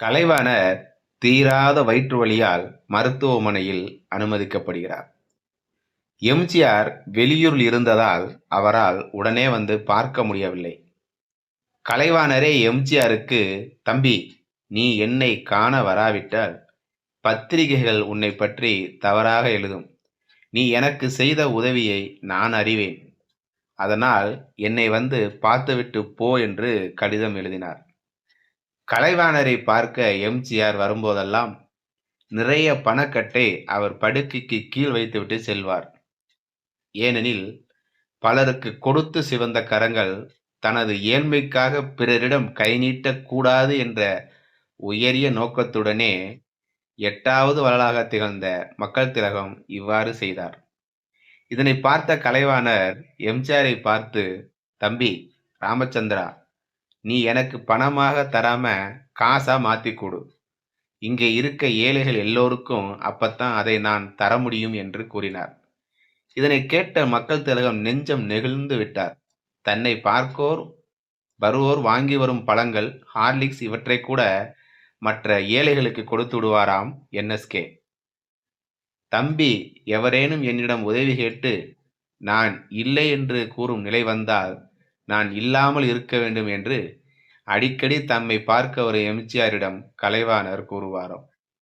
கலைவாணர் தீராத வயிற்று வழியால் மருத்துவமனையில் அனுமதிக்கப்படுகிறார். எம்ஜிஆர் வெளியூரில் இருந்ததால் அவரால் உடனே வந்து பார்க்க முடியவில்லை. கலைவாணரே எம்ஜிஆருக்கு தம்பி நீ என்னை காண வராவிட்டால் பத்திரிகைகள் உன்னை பற்றி தவறாக எழுதும். நீ எனக்கு செய்த உதவியை நான் அறிவேன். அதனால் என்னை வந்து பார்த்துவிட்டு போ என்று கடிதம் எழுதினார். கலைவாணரை பார்க்க எம்ஜிஆர் வரும்போதெல்லாம் நிறைய பணக்கட்டை அவர் படுக்கைக்கு கீழ் வைத்துவிட்டு செல்வார். ஏனெனில் பலருக்கு கொடுத்து சிவந்த கரங்கள் தனது ஏழ்மைக்காக பிறரிடம் கை நீட்டக்கூடாது என்ற உயரிய நோக்கத்துடனே எட்டாவது வளலாக திகழ்ந்த மக்கள் திலகம் இவ்வாறு செய்தார். இதனை பார்த்த கலைவாணர் எம்ஜிஆரை பார்த்து தம்பி ராமச்சந்திரா நீ எனக்கு பணமாக தராம காசா மாத்தி கொடு இங்கே இருக்க ஏழைகள் எல்லோருக்கும் அப்பத்தான் அதை நான் தர முடியும் என்று கூறினார். இதனை கேட்ட மக்கள் திலகம் நெஞ்சம் நெகிழ்ந்து விட்டார். தன்னை பார்க்கோர் வருவோர் வாங்கி வரும் பழங்கள் ஹார்லிக்ஸ் இவற்றை கூட மற்ற ஏழைகளுக்கு கொடுத்து விடுவாராம் என்எஸ்கே. தம்பி எவரேனும் என்னிடம் உதவி கேட்டு நான் இல்லை என்று கூறும் நிலை வந்தால் நான் இல்லாமல் இருக்க வேண்டும் என்று அடிக்கடி தம்மை பார்க்க ஒரு எம்ஜிஆரிடம் கலைவாணர் கூறுவாராம்